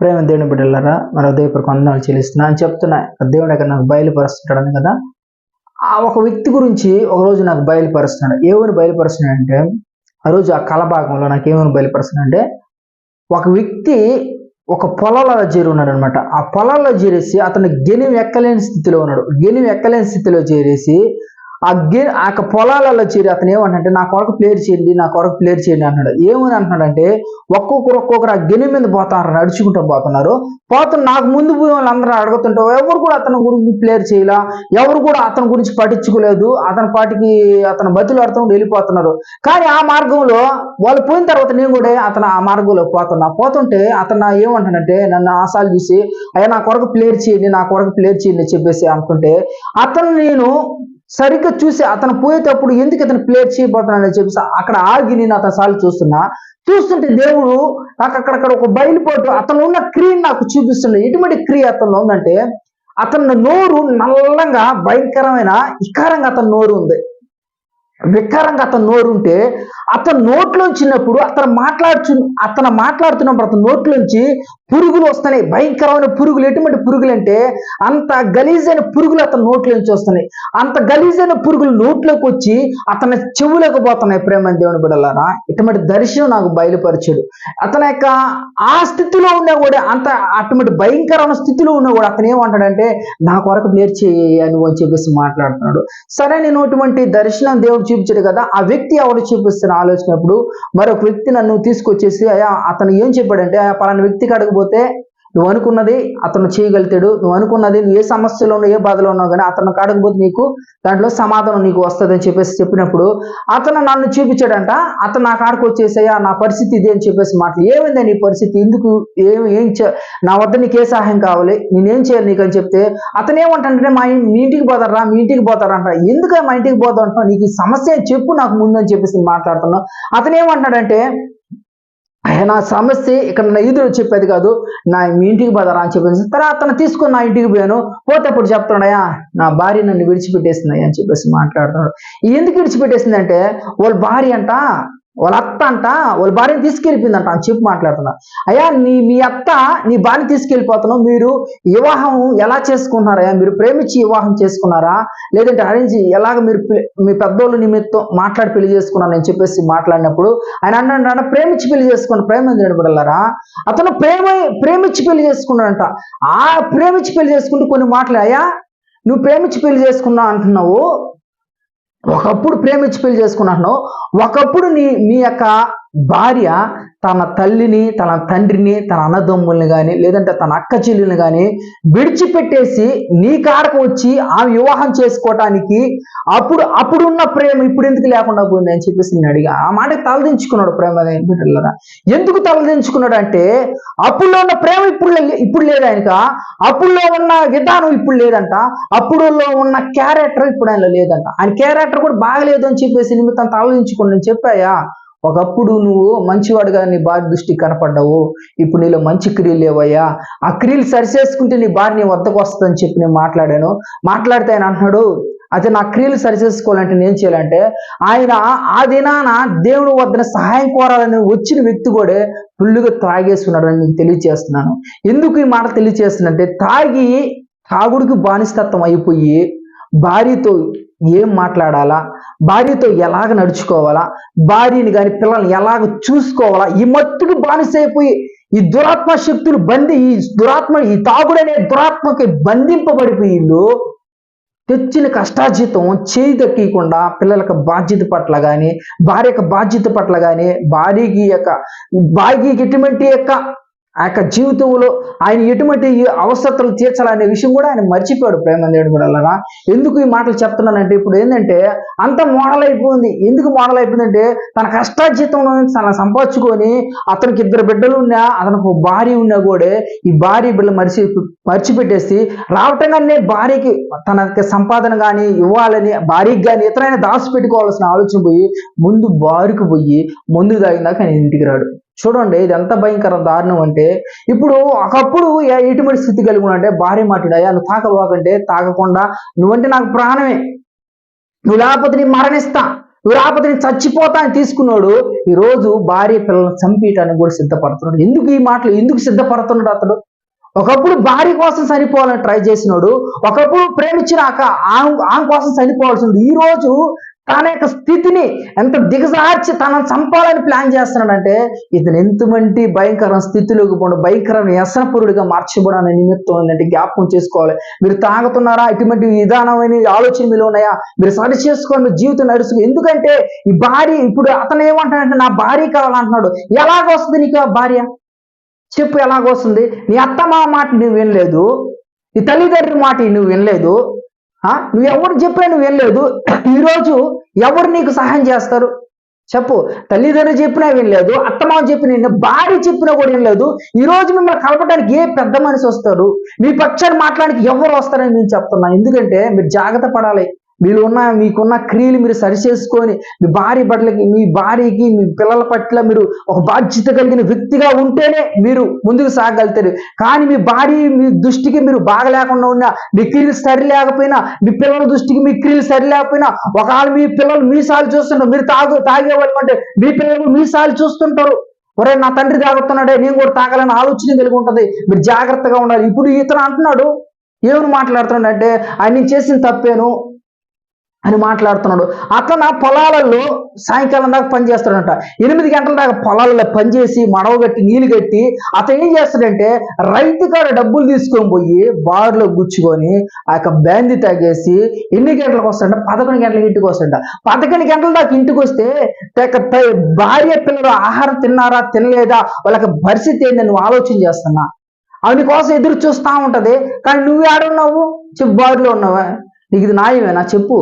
ప్రేమ దేవుని బిడ్డలారా మన హృదయపూర్వక వందనాలు చెల్లిస్తున్నా. అని చెప్తున్నా దేవుడు అక్కడ నాకు బయలుపరుస్తున్నాడు కదా? ఆ ఒక వ్యక్తి గురించి ఒక రోజు నాకు బయలుపరుస్తున్నాడు. ఏమని బయలుపరుస్తున్నాడు అంటే ఆ రోజు ఆ కళ భాగంలో నాకు ఏమని బయలుపరుస్తున్నాడు అంటే ఒక వ్యక్తి ఒక పొలాలలో చేరి ఉన్నాడు అనమాట ఆ పొలాల్లో చేరేసి అతను గెనివి ఎక్కలేని స్థితిలో ఉన్నాడు. గెనివి ఎక్కలేని స్థితిలో చేరేసి ఆ గే ఆ యొక్క పొలాలలో చేరి అతను ఏమంటే నా కొరకు ప్లేర్ చేయండి నా కొరకు ప్లేర్ చేయండి అన్నాడు. ఏమని అంటున్నాడంటే ఒక్కొక్కరు ఒక్కొక్కరు ఆ గెని మీద పోతారు నడుచుకుంటూ పోతున్నారు. పోతున్న నాకు ముందు పోయిన వాళ్ళందరూ అడుగుతుంటావు ఎవరు కూడా అతని గురించి ప్లేర్ చేయలా? ఎవరు కూడా అతని గురించి పట్టించుకోలేదు. అతని పాటికి అతను బతులు అర్థం వెళ్ళిపోతున్నారు. కానీ ఆ మార్గంలో వాళ్ళు పోయిన తర్వాత నేను కూడా అతను ఆ మార్గంలో పోతున్నా. పోతుంటే అతను నా ఏమంటాడంటే నన్ను ఆశాలు చూసి అయ్యా నా కొరకు ప్లేయర్ చేయండి నా కొరకు ప్లేయర్ చేయండి చెప్పేసి అనుకుంటే అతను నేను సరిగ్గా చూసి అతను పోయేటప్పుడు ఎందుకు అతను ప్లేట్ చేయబోతున్నాడని చెప్పేసి అక్కడ ఆగి నేను అతను సార్లు చూస్తున్నా. చూస్తుంటే దేవుడు నాకు అక్కడక్కడ ఒక బయలుపోటు అతను ఉన్న క్రియను నాకు చూపిస్తున్నాడు ఎటువంటి క్రియ అతను ఉందంటే అతని నోరు నల్లంగా భయంకరమైన ఇకారంగా అతని నోరు ఉంది. వికారంగా అతను నోరు ఉంటే అతను నోట్లోంచినప్పుడు అతను మాట్లాడుచు అతను మాట్లాడుతున్నప్పుడు అతని నోట్లోంచి పురుగులు వస్తున్నాయి. భయంకరమైన పురుగులు ఎటువంటి పురుగులు అంటే అంత గలీజైన పురుగులు అతని నోట్లోంచి వస్తున్నాయి. అంత గలీజైన పురుగులు నోట్లోకి వచ్చి అతని చెవులకు పోతున్నాయి. ప్రేమ దేవుని బిడలారా ఇటువంటి దర్శనం నాకు బయలుపరిచాడు. అతని యొక్క ఆ స్థితిలో ఉన్నా కూడా అంత అటువంటి భయంకరమైన స్థితిలో ఉన్నా కూడా అతను ఏమంటాడంటే నా కొరకు నేర్చేయి అని చెప్పేసి మాట్లాడుతున్నాడు. సరే నేను అటువంటి దర్శనం దేవుడు చూపించాడు కదా ఆ వ్యక్తి ఎవరు చూపిస్తున్నా? ఆలోచనప్పుడు మరొక వ్యక్తి నన్ను తీసుకొచ్చేసి అయా అతను ఏం చెప్పాడంటే ఆ పలానా వ్యక్తికి అడగపోతే నువ్వు అనుకున్నది అతను చేయగలుగుతాడు నువ్వు అనుకున్నది నువ్వు ఏ సమస్యలో ఉన్నావు ఏ బాధలో ఉన్నావు కానీ అతను కాడకపోతే నీకు దాంట్లో సమాధానం నీకు వస్తుంది అని చెప్పేసి చెప్పినప్పుడు అతను నన్ను చూపించాడంట. అతను నా కాడకు వచ్చేసాయా నా పరిస్థితి ఇది అని చెప్పేసి మాటలు. ఏమైంది నీ పరిస్థితి? ఎందుకు? ఏం ఏం నా వద్ద నీకు ఏ సహాయం కావాలి? నేనేం చేయాలి నీకు అని చెప్తే అతను ఏమంటాడంటే మా మీ ఇంటికి పోతారా? మీ ఇంటికి పోతారంట ఎందుకు మా ఇంటికి పోతా అంటున్నావు? నీకు ఈ సమస్య చెప్పు నాకు ముందు అని చెప్పేసి మాట్లాడుతున్నావు అతను ఏమంటాడంటే నా సమస్య ఇక్కడ నా ఈదురు చెప్పేది కాదు. నా మీ ఇంటికి పోదారా అని చెప్పేసి. తర్వాత అతను తీసుకొని నా ఇంటికి పోయాను. పోతే అప్పుడు నా భార్య నన్ను విడిచిపెట్టేసింది అని చెప్పేసి మాట్లాడుతున్నాడు. ఎందుకు విడిచిపెట్టేసిందంటే వాళ్ళ భార్య అంట వాళ్ళ అత్త అంట వాళ్ళ భార్యని తీసుకెళ్ళిపోయిందంట అని చెప్పి మాట్లాడుతున్నా. అయ్యా నీ మీ అత్త నీ భార్య తీసుకెళ్ళిపోతున్నావు మీరు వివాహం ఎలా చేసుకుంటున్నారయ్యా మీరు ప్రేమించి వివాహం చేసుకున్నారా? లేదంటే అరేంజ్ ఎలాగ మీరు మీ పెద్దోళ్ళు నిమిత్తం మాట్లాడి పెళ్ళి చేసుకున్నాను అని చెప్పేసి మాట్లాడినప్పుడు ఆయన అన్నాడు ప్రేమించి పెళ్ళి చేసుకున్న ప్రేమ నిలబడలారా అతను ప్రేమ ప్రేమించి పెళ్ళి చేసుకున్నాడంట. ఆ ప్రేమించి పెళ్ళి చేసుకుంటూ కొన్ని మాటలు అయ్యా నువ్వు ప్రేమించి పెళ్ళి చేసుకున్నావు అంటున్నావు ఒకప్పుడు ప్రేమించి పెళ్ళి చేసుకున్నాను ఒకప్పుడు నీ మీ యొక్క భార్య తన తల్లిని తన తండ్రిని తన అన్నదమ్ముల్ని కానీ లేదంటే తన అక్క చెల్లిని కానీ విడిచిపెట్టేసి నీ కారకం వచ్చి ఆమె వివాహం చేసుకోవటానికి అప్పుడు అప్పుడున్న ప్రేమ ఇప్పుడు ఎందుకు లేకుండా పోయింది అని చెప్పేసి నేను అడిగా. ఆ మాట తలదించుకున్నాడు ప్రేమ బిడ్డలరా. ఎందుకు తలదించుకున్నాడు అంటే అప్పుడులో ఉన్న ప్రేమ ఇప్పుడు ఇప్పుడు లేదు ఆయనక. అప్పుడులో ఉన్న విధానం ఇప్పుడు లేదంట. అప్పుడులో ఉన్న క్యారెక్టర్ ఇప్పుడు ఆయనలో లేదంట. ఆయన క్యారెక్టర్ కూడా బాగలేదు అని చెప్పేసి నిమిత్తం తలదించుకుని నేను చెప్పాయా? ఒకప్పుడు నువ్వు మంచివాడుగా నీ భార్య దృష్టికి కనపడ్డావు. ఇప్పుడు నీలో మంచి క్రియలు లేవయ్యా. ఆ క్రియలు సరిచేసుకుంటే నీ భార్య నీ వద్దకు వస్తుందని చెప్పి నేను మాట్లాడాను. మాట్లాడితే ఆయన అంటున్నాడు అయితే నా క్రియలు సరిచేసుకోవాలంటే నేను చేయాలంటే ఆయన ఆ దినాన దేవుడు వద్దన సహాయం కోరాలని వచ్చిన వ్యక్తి కూడా ఫుల్లుగా తాగేస్తున్నాడు అని నేను తెలియజేస్తున్నాను ఎందుకు ఈ మాట తెలియచేస్తున్నంటే తాగి తాగుడికి బానిస్తత్వం అయిపోయి భార్యతో ఏం మాట్లాడాలా? భార్యతో ఎలాగ నడుచుకోవాలా? భార్యని కానీ పిల్లల్ని ఎలాగ చూసుకోవాలా? ఈ మత్తుకు బానిసైపోయి ఈ దురాత్మ శక్తులు బంధి ఈ దురాత్మ ఈ తాగుడనే దురాత్మకి బంధింపబడిపోయిండు తెచ్చిన కష్టార్జితం చేయి దక్కకుండా పిల్లలకు బాధ్యత పట్ల కానీ భార్యకు బాధ్యత పట్ల కానీ భార్యకి యొక్క భార్యకి ఎటువంటి యొక్క ఆ యొక్క జీవితంలో ఆయన ఎటువంటి అవసరతలు తీర్చాలనే విషయం కూడా ఆయన మర్చిపోయాడు ప్రేమ దేవుడు కూడా అలాగా. ఎందుకు ఈ మాటలు చెప్తున్నానంటే ఇప్పుడు ఏంటంటే అంత మోడల్ అయిపోయింది. ఎందుకు మోడల్ అయిపోయిందంటే తన కష్టార్జితంలో తన సంపాదించుకొని అతనికి ఇద్దరు బిడ్డలు ఉన్నా అతనికి భార్య ఉన్నా కూడా ఈ భార్య బిడ్డలు మరిచి మర్చిపెట్టేసి రావటంగానే భార్యకి తన సంపాదన కానీ ఇవ్వాలని భార్యకి కానీ ఇతరైన దాచి పెట్టుకోవాల్సిన ఆలోచన పోయి ముందు బారుకు పోయి ముందు తాగిందాక ఆయన ఇంటికి రాడు. చూడండి ఇది ఎంత భయంకర దారుణం అంటే ఇప్పుడు ఒకప్పుడు ఎటువంటి స్థితి కలిగి ఉన్నాడంటే భార్య మాట్లాడు అయ్యా నువ్వు తాకబాకంటే తాగకుండా నువ్వంటే నాకు ప్రాణమే. నువ్వు లేకపోతే నీ మరణిస్తా. నువ్వు లేకపోతే నేను చచ్చిపోతా అని తీసుకున్నాడు. ఈ రోజు భార్య పిల్లలను చంపేయటానికి కూడా సిద్ధపడుతున్నాడు. ఎందుకు ఈ మాటలు? ఎందుకు సిద్ధపడుతున్నాడు అతడు? ఒకప్పుడు భార్య కోసం చనిపోవాలని ట్రై చేసినాడు ఒకప్పుడు ప్రేమించినాక ఆమె ఆమె కోసం చనిపోవాల్సింది ఈ రోజు తన యొక్క స్థితిని ఎంత దిగజార్చి తనను చంపాలని ప్లాన్ చేస్తున్నాడంటే ఇతను ఎంతమంది భయంకర స్థితిలోకి పోవడం భయంకరమైన వ్యసనపురుడిగా మార్చబడాలని నిమిత్తం ఏంటంటే జ్ఞాపకం చేసుకోవాలి. మీరు తాగుతున్నారా? ఇటువంటి విధానమైన ఆలోచన మీలో ఉన్నాయా? మీరు సరి చేసుకోండి మీ జీవితం నడుచుకో ఎందుకంటే ఈ భార్య ఇప్పుడు అతను ఏమంటాడంటే నా భార్య కావాలంటున్నాడు. ఎలాగొస్తుంది నీకు ఆ భార్య? చెప్పు ఎలాగొస్తుంది నీ అత్త మా మాట నువ్వు వినలేదు. నీ తల్లిదండ్రుల మాట నువ్వు వినలేదు. నువ్వు ఎవరు చెప్పినా నువ్వు వెళ్ళలేదు ఈరోజు ఎవరు నీకు సహాయం చేస్తారు? చెప్పు. తల్లిదండ్రులు చెప్పినా వినలేదు. అత్తమామ చెప్పిన భార్య చెప్పినా కూడా వినలేదు. ఈ రోజు మిమ్మల్ని కలపడానికి ఏ పెద్ద మనిషి వస్తారు మీ పక్షాన్ని మాట్లాడానికి ఎవరు వస్తారని నేను చెప్తున్నా. ఎందుకంటే మీరు జాగ్రత్త పడాలి. మీరు ఉన్న మీకున్న క్రియలు మీరు సరిచేసుకొని మీ భార్య పట్లకి మీ భార్యకి మీ పిల్లల పట్ల మీరు ఒక బాధ్యత కలిగిన వ్యక్తిగా ఉంటేనే మీరు ముందుకు సాగలుగుతారు. కానీ మీ భార్య మీ దృష్టికి మీరు బాగలేకుండా ఉన్నా మీ క్రియలు సరి లేకపోయినా మీ పిల్లల దృష్టికి మీ క్రియలు సరి లేకపోయినా ఒకవేళ మీ పిల్లలు మీసాలు చూస్తుంటారు మీరు తాగు తాగేవాళ్ళు అంటే మీ పిల్లలు మీసాలు చూస్తుంటారు. ఒరే నా తండ్రి తాగుతున్నాడే నేను కూడా తాగాలని ఆలోచన కలిగి ఉంటుంది. మీరు జాగ్రత్తగా ఉండాలి. ఇప్పుడు ఇతను అంటున్నాడు ఏమని మాట్లాడుతున్నాడు అంటే ఆయన నేను చేసిన తప్పేను అని మాట్లాడుతున్నాడు. అతను ఆ పొలాలలో సాయంకాలం దాకా పనిచేస్తాడంట ఎనిమిది గంటల దాకా పొలాలలో పనిచేసి మడవ కట్టి నీళ్ళు కట్టి అతను ఏం చేస్తాడంటే రైతు కాడ డబ్బులు తీసుకొని పోయి బార్లో గుచ్చుకొని ఆ యొక్క బ్యాంది తాగేసి ఎన్ని గంటలకు వస్తాడంట? పదకొండు గంటలకు ఇంటికి వస్తాడంట. పదకొండు గంటల దాకా ఇంటికి వస్తే భార్య పిల్లలు ఆహారం తిన్నారా తినలేదా? వాళ్ళకి పరిస్థితి ఏందని నువ్వు ఆలోచన చేస్తున్నా. ఆవిడ కోసం ఎదురు చూస్తా ఉంటది. కానీ నువ్వు ఆడున్నావు చెప్పు బారిలో ఉన్నావా? నీకు ఇది న్యాయమేనా? చెప్పు.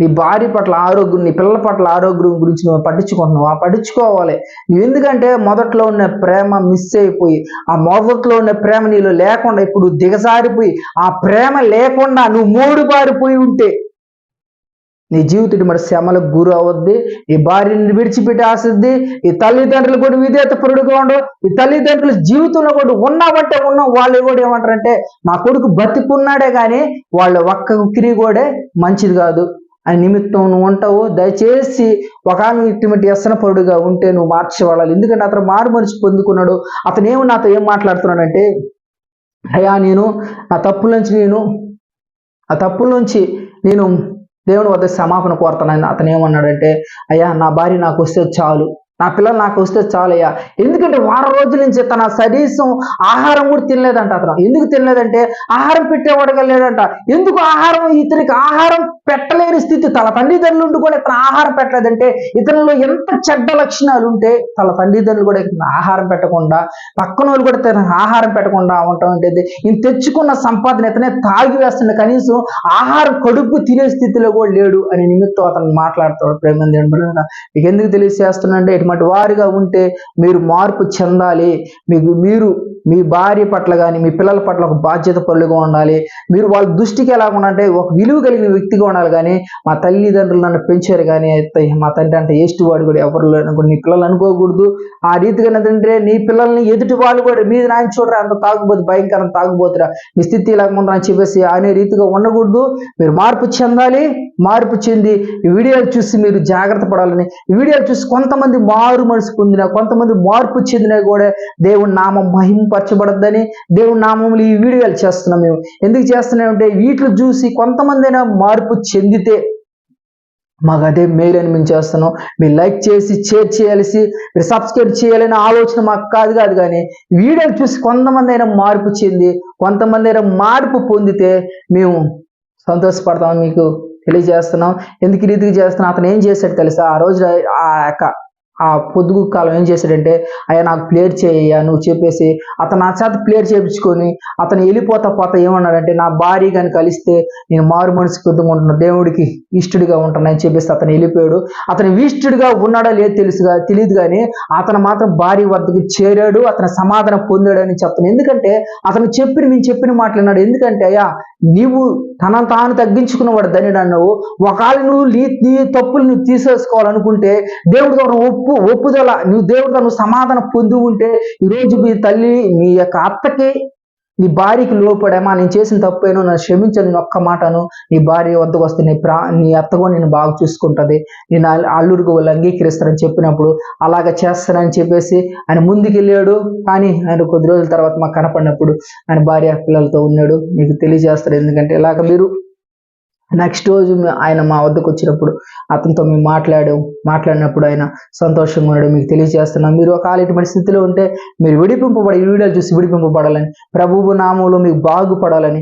నీ భార్య పట్ల ఆరోగ్యం నీ పిల్లల పట్ల ఆరోగ్యం గురించి నువ్వు ఆ పట్టించుకోవాలి. నువ్వు ఎందుకంటే మొదట్లో ఉన్న ప్రేమ మిస్ అయిపోయి ఆ మొదట్లో ఉన్న ప్రేమ నీలో లేకుండా ఇప్పుడు దిగజారిపోయి ఆ ప్రేమ లేకుండా నువ్వు మూడు బారిపోయి ఉంటే నీ జీవితం మరి శ్రమలకు గురి అవద్ది ఈ భార్యని విడిచిపెట్టి ఆసిద్ది ఈ తల్లిదండ్రులు కూడా విధేత పురుడుగా ఉండవు ఈ తల్లిదండ్రులు జీవితంలో కూడా ఉన్నామంటే ఉన్నాం వాళ్ళు కూడా ఏమంటారంటే నా కొడుకు బతికున్నాడే కానీ వాళ్ళ ఒక్క క్రియ కూడా మంచిది కాదు. ఆయన నిమిత్తం నువ్వు ఉంటావు దయచేసి ఒక ఇటువంటి వ్యసన పరుడుగా ఉంటే నువ్వు మార్చేవాళ్ళాలి. ఎందుకంటే అతను మారు మనిషి పొందుకున్నాడు. అతను నాతో ఏం మాట్లాడుతున్నాడంటే అయ్యా నేను నా తప్పుల నుంచి నేను ఆ తప్పుల నుంచి నేను దేవుని వద్ద క్షమాపణ కోరుతున్నాను. అతను ఏమన్నాడంటే అయ్యా నా భార్య నాకు వస్తే చాలు. నా పిల్లలు నాకు వస్తే చాలయ్యా ఎందుకంటే వారం రోజుల నుంచి తన శరీరం ఆహారం కూడా తినలేదంట అతను. ఎందుకు తినలేదంటే ఆహారం పెట్టేవాడుగా లేదంట ఎందుకు ఆహారం ఇతనికి ఆహారం పెట్టలేని స్థితి. తన తల్లిదండ్రులు ఉండి కూడా ఇతను ఆహారం పెట్టలేదంటే ఇతనిలో ఎంత చెడ్డ లక్షణాలు ఉంటే తన తల్లిదండ్రులు కూడా ఇతను ఆహారం పెట్టకుండా పక్కన వాళ్ళు కూడా తన ఆహారం పెట్టకుండా ఉండటం అంటే ఈయన తెచ్చుకున్న సంపాదన ఇతనే తాగి వేస్తున్న కనీసం ఆహారం కడుపు తినే స్థితిలో కూడా లేడు అని నిమిత్తం అతను మాట్లాడుతాడు ప్రేమంది మీకు ఎందుకు తెలియజేస్తున్నంటే ఇటువంటి వారిగా ఉంటే మీరు మార్పు చెందాలి. మీకు మీరు మీ భార్య పట్ల కానీ మీ పిల్లల పట్ల ఒక బాధ్యత పరులుగా ఉండాలి. మీరు వాళ్ళ దృష్టికి ఎలా ఉండాలంటే ఒక విలువ కలిగిన వ్యక్తిగా ఉండాలి. కానీ మా తల్లిదండ్రులు నన్ను పెంచారు కానీ మా తండ్రి అంటే ఎస్టి వాడు కూడా ఎవరు లేరు నీ పిల్లలు అనుకోకూడదు. ఆ రీతిగా తండ్రి నీ పిల్లల్ని ఎదుటి వాళ్ళు కూడా మీద నాయన చూడరా అంత తాగుబోతు భయంకరం తాగుబోతురా మీ స్థితి లేకుండా అని చెప్పేసి అనే రీతిగా ఉండకూడదు. మీరు మార్పు చెందాలి మార్పు చెంది ఈ వీడియోలు చూసి మీరు జాగ్రత్త పడాలని ఈ వీడియోలు చూసి కొంతమంది మారు మనసు పొందిన కొంతమంది మార్పు చెందిన కూడా దేవుని నామం మహింపరచబడద్దని దేవుని నామములు ఈ వీడియోలు చేస్తున్నాం మేము. ఎందుకు చేస్తున్నామంటే వీటిని చూసి కొంతమంది అయినా మార్పు చెందితే మాకు అదే మేలు అని మేము చేస్తున్నాం. మీరు లైక్ చేసి షేర్ చేయాల్సి మీరు సబ్స్క్రైబ్ చేయాలనే ఆలోచన మాకు కాదు కాదు కానీ వీడియోలు చూసి కొంతమంది అయినా మార్పు చెంది కొంతమంది అయినా మార్పు పొందితే మేము సంతోషపడతాం మీకు తెలియజేస్తున్నాం. ఎందుకు రీతికి రీతిగా చేస్తున్నాం? అతను ఏం చేశాడు తెలుసా? ఆ రోజు ఆ యొక్క ఆ పొద్దుగు కాలం ఏం చేశాడంటే అయ్యా నాకు ప్లేట్ చేయ్యా నువ్వు చెప్పేసి అతను నా చేత ప్లేట్ చేయించుకొని అతను వెళ్ళిపోతా పోతా ఏమన్నాడంటే నా భార్య కానీ కలిస్తే నేను మారు మనసు పెట్టుకుంటున్నా దేవుడికి ఇష్టడిగా ఉంటానని చెప్పేసి అతను వెళ్ళిపోయాడు. అతను ఇష్టడిగా ఉన్నాడో లేదో తెలుసుగా తెలియదు కానీ అతను మాత్రం భార్య వద్దకు చేరాడు అతను సమాధానం పొందాడు అని చెప్తాను ఎందుకంటే అతను చెప్పిన నేను చెప్పిన మాట్లాడినాడు ఎందుకంటే అయ్యా నీవు తన తాను తగ్గించుకున్నవాడు ధనుడు అన్నావు ఒకవేళ నువ్వు నీ నీ తప్పులు నువ్వు తీసేసుకోవాలనుకుంటే దేవుడి ద్వారా ఒప్పు ఒప్పుదల నువ్వు దేవుడితో నువ్వు సమాధానం పొంది ఉంటే ఈరోజు మీ తల్లి మీ యొక్క అత్తకి నీ భార్యకి లోపడేమా నేను చేసిన తప్పేనో నన్ను క్షమించని ఒక్క మాటను. నీ భార్య వద్దకు వస్తే నీ ప్రా నీ అత్త కూడా నేను బాగా చూసుకుంటుంది. నేను అల్లుడికి వాళ్ళు అంగీకరిస్తారని చెప్పినప్పుడు అలాగ చేస్తానని చెప్పేసి ఆయన ముందుకెళ్ళాడు. కానీ ఆయన కొద్ది రోజుల తర్వాత మాకు కనపడినప్పుడు ఆయన భార్య పిల్లలతో ఉన్నాడు. మీకు తెలియజేస్తారు. ఎందుకంటే ఇలాగ మీరు నెక్స్ట్ రోజు ఆయన మా వద్దకు వచ్చినప్పుడు అతనితో మేము మాట్లాడాం. మాట్లాడినప్పుడు ఆయన సంతోషంగా ఉన్నాడు. మీకు తెలియజేస్తున్నాం. మీరు ఒక ఇటువంటి స్థితిలో ఉంటే మీరు విడిపింపబడి ఈ వీడియోలు చూసి విడిపింపబడాలని ప్రభువు నామంలో మీకు బాగుపడాలని